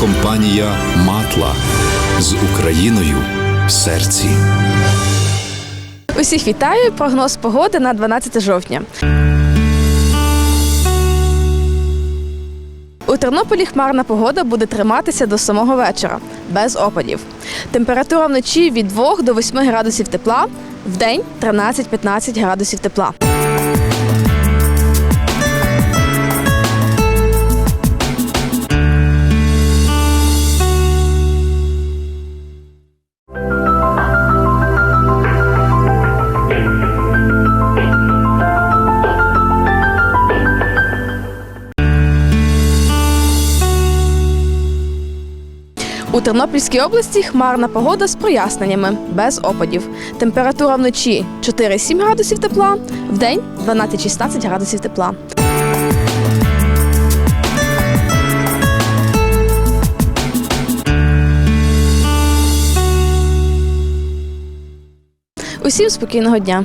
компанія Матла з Україною в серці. Усіх вітаю. Прогноз погоди на 12 жовтня. У Тернополі хмарна погода буде триматися до самого вечора, без опадів. Температура вночі від 2 до 8 градусів тепла, вдень 13-15 градусів тепла. У Тернопільській області хмарна погода з проясненнями, без опадів. Температура вночі 4-7 градусів тепла, вдень 12-16 градусів тепла. Усім спокійного дня.